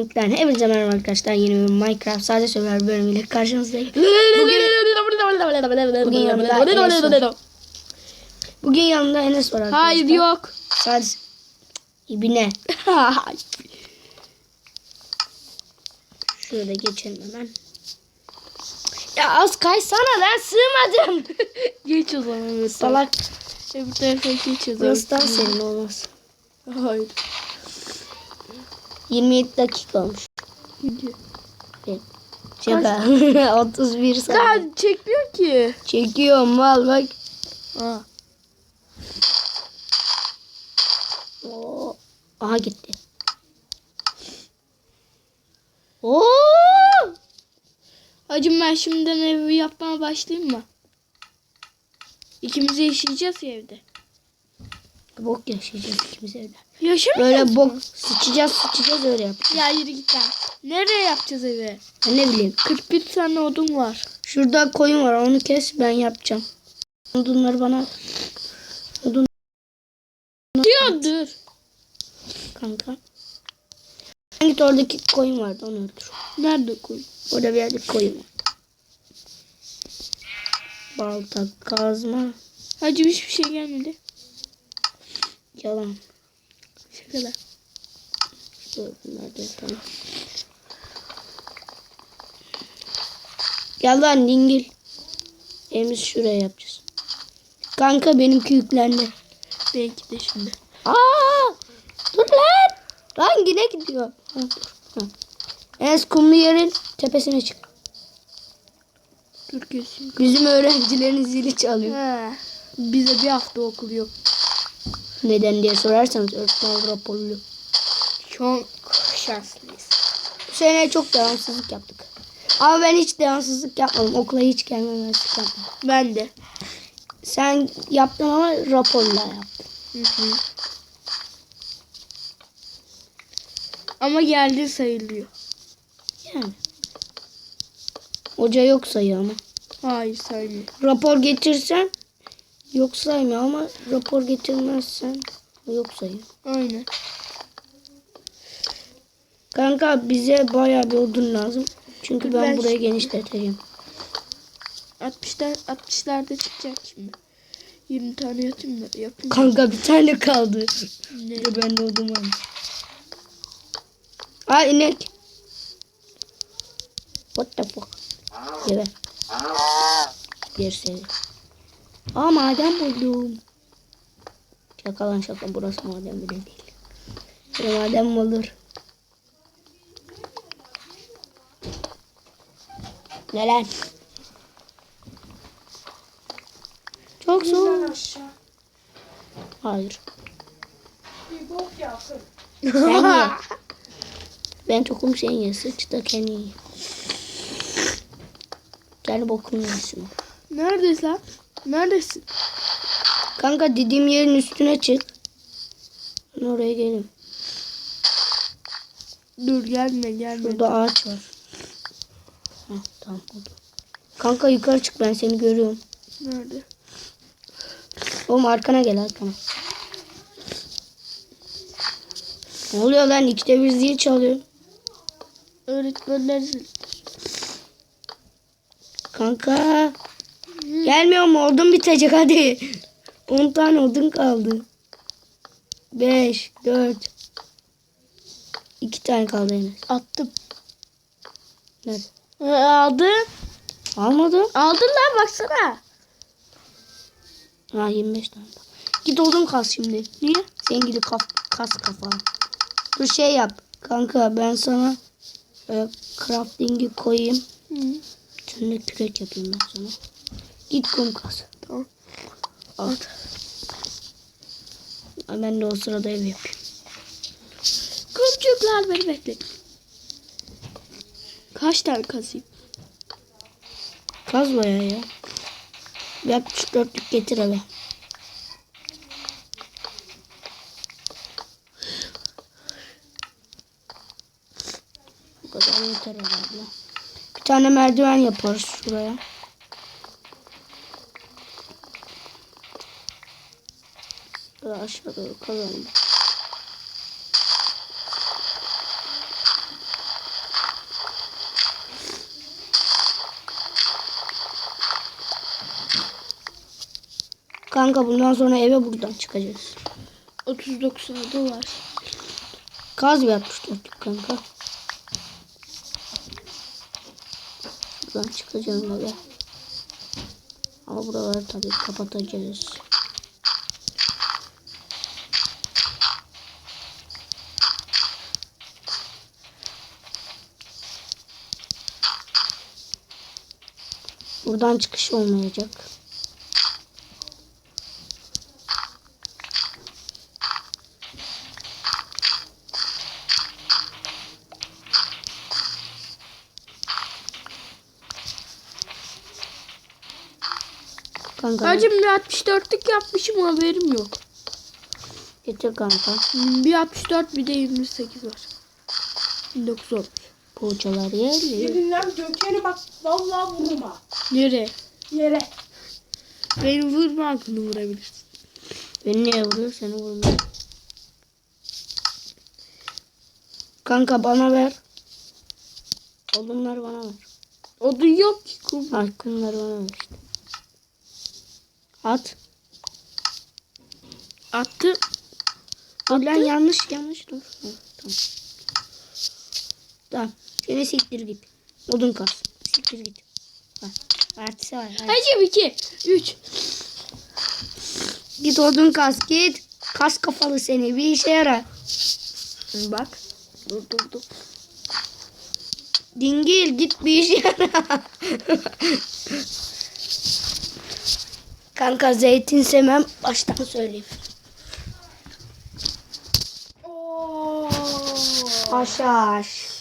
Ben hepinize merhaba arkadaşlar. Yeni bir Minecraft sadece Survivor bölümüyle karşınızdayım. Bugün yanımda Enes var. Bugün yanımda Enes var arkadaşlar. Hayır yok. Sadece... İbine. Şurada geçelim hemen. Ya az kaysana ben sığmadım. geç o zaman evet. Salak. Öbür tarafa geç o zaman. Burası senin olmaz. Hayır. 27 dakika olmuş. Şaka. 31 saniye. Kan çekmiyor ki. Çekiyorum mal bak. Aa. Oo. Aha gitti. Oo! Hacım ben şimdiden evi yapmaya başlayayım mı? İkimiz yaşayacağız ya evde. Bok yaşayacağız ikimiz evde. Yaşamayacağız Böyle mı? bok sıçacağız sıçacağız öyle yapacağız. Ya yürü git lan. Nereye yapacağız evi? Ben ne bileyim. 41 tane odun var. Şurada koyun var onu kes ben yapacağım. Odunları bana. Odun Diyor dur. kanka. Sen git oradaki koyun vardı onu öldür. Nerede koy? Orada bir yerde koyun var. Balta, kazma, Hacım hiçbir şey gelmedi. Yalan. Şakalar. Dur, Nerede tamam. Gel lan dingil. Evimizi şuraya yapacağız. Kanka benimki yüklendi. Belki de şimdi. Aa! Dur lan. Lan yine gidiyor. Ha. Ha. Enes kumlu yerin tepesine çık. Dur keseyim. Bizim öğrencilerin zili çalıyor. He. Bize bir hafta okul yok. Neden diye sorarsanız öğretmen raporlu. Çok şanslıyız. Bu sene çok devamsızlık yaptık. Ama ben hiç devamsızlık yapmadım. Okula hiç gelmemezlik yapmadım. Ben de. Sen yaptın ama raporla yaptın. Hı hı. Ama geldi sayılıyor. Yani. Hoca yok sayıyor ama. Hayır saymıyor. Rapor getirsen yok saymıyor ama rapor getirmezsen yok sayıyor. Aynen. Kanka bize bayağı bir odun lazım. Çünkü ben, Ben burayı genişleteceğim. 60'lar 60'larda çıkacak şimdi. 20 tane yapayım da yapayım. Kanka bir tane kaldı. Ne? Dur ben de odun var. Aa inek. What the fuck? Gebe. Bir seni. Aa maden buldum. Şaka lan şaka burası maden bile değil. Burada maden mi olur? Ne lan? Çok soğuk. Hayır. Sen ye. Ben tokum sen ye. Sıç da kendi ye. Gel bokunu yesin. Neredesin lan? Neredesin? Kanka dediğim yerin üstüne çık. Ben oraya gelin. Dur gelme gelme. Burada ağaç var. Heh, tamam oldu. Kanka yukarı çık ben seni görüyorum. Nerede? Oğlum arkana gel arkana. Ne oluyor lan? İkide bir zil çalıyor. Öğretmenler zil. Kanka. Gelmiyor mu? Odun bitecek hadi. 10 tane odun kaldı. 5, 4. 2 tane kaldı Enes. Attım. Nerede? Ee, aldın. Almadım. Aldın lan baksana. Ha 25 tane. Git odun kas şimdi. Niye? Sen gidip kaf, kas kafana. Dur şey yap. Kanka ben sana e, crafting'i koyayım. Hı. Sen de kürek yapayım ben sana. Git kum kas. Tamam. Al. Ben de o sırada ev yapayım. Kumçuklar beni bekle. Kaç tane kazayım? Kaz bayağı ya. Bir 64'lük getir eve. Bu kadar yeter herhalde. Bir tane merdiven yaparız şuraya. Şöyle aşağı doğru kazanalım. Kanka bundan sonra eve buradan çıkacağız. 39 dolar. Kaz mı yapmıştık kanka? Buradan çıkacağım eve. Ama buraları tabii kapatacağız. Buradan çıkış olmayacak. Kanka Hacım bir 64'lük yapmışım haberim yok. getir kanka. Bir 64 bir de 28 var. 19 olmuş. Poğaçalar yerli. Yerinden dökeni bak vallahi vurma. Nereye? Yere. Beni vurma hakkını vurabilirsin. Beni niye vuruyor seni vurmuyor. Kanka bana ver. Odunları bana ver. Odun yok ki kum. Ay kumları bana ver işte. At. Attı. Lan yanlış yanlış dur. Tamam. Tamam. Seni siktir git. Odun kas. Siktir git. Bak. Partisi var. hadi. Hacım 2, 3. Git odun kas git. Kas kafalı seni bir işe yara. Bak. Dur dur dur. Dingil git bir işe yara. Kanka zeytin sevmem baştan söyleyeyim. Oo. Haşhaş.